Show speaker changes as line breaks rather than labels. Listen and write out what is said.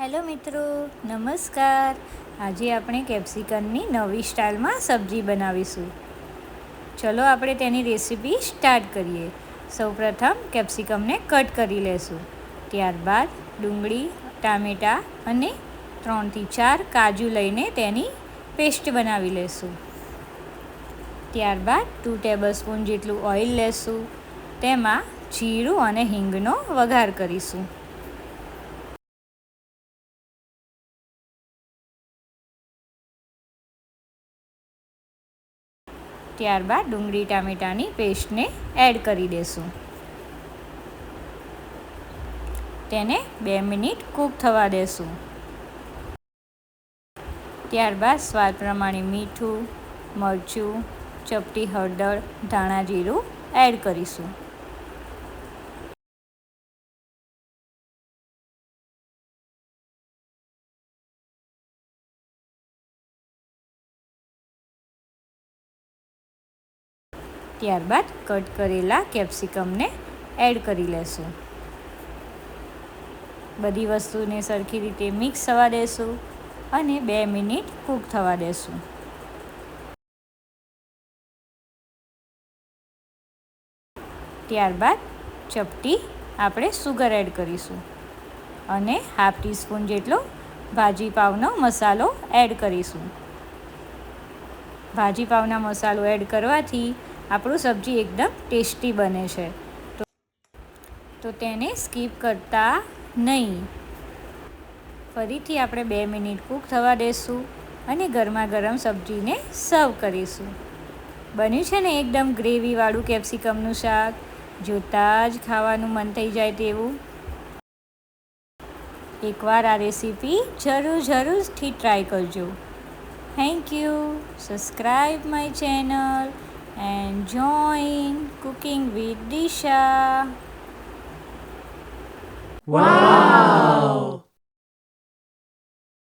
Hello મિત્રો, નમસ્કાર. આજે આપણે કેપ્સિકનની નવી સ્ટાઇલમાં સબ્જી બનાવીશું. ચલો આપણે તેની રેસીપી સ્ટાર્ટ કરીએ. સૌપ્રથમ કેપ્સિકમને કટ કરી લેશું. ત્યારબાદ ડુંગળી, ટામેટાં અને ત્રણથી ચાર કાજુ લઈને તેની પેસ્ટ બનાવી લેશું. ત્યારબાદ ટુ ટેબલસ્પૂન જેટલું ઓઇલ લેશું. તેમાં જીરું અને હિંગનો વઘાર કરીશું. ત્યારબાદ ડુંગળી ટામેટાની પેસ્ટને એડ કરી દેશું. તેને બે મિનિટ કૂક થવા દેશું. ત્યારબાદ સ્વાદ પ્રમાણે મીઠું, મરચું, ચપટી હળદર, ધાણા જીરું એડ કરીશું. ત્યારબાદ કટ કરેલા કેપ્સિકમને એડ કરી લેશું. બધી વસ્તુને સરખી રીતે મિક્સ થવા દેશું અને બે મિનિટ કૂક થવા દેશું. ત્યારબાદ ચપટી આપણે સુગર એડ કરીશું અને હાફ ટીસ્પૂન જેટલો ભાજી પાવનો મસાલો એડ કરીશું. ભાજી પાવના મસાલો એડ કરવાથી આપણું સબ્જી એકદમ ટેસ્ટી બને છે. તો તો તેને સ્કીપ કરતા નહીં. ફરીથી આપણે બે મિનિટ કૂક થવા દેશું અને ગરમા ગરમ સબ્જીને સર્વ કરીશું. બન્યું છે ને એકદમ ગ્રેવીવાળું કેપ્સિકમનું શાક. જોતાં જ ખાવાનું મન થઈ જાય તેવું. એકવાર આ રેસીપી જરૂર જરૂરથી ટ્રાય કરજો. Thank you. Subscribe my channel. and join Cooking with Disha.
Wow!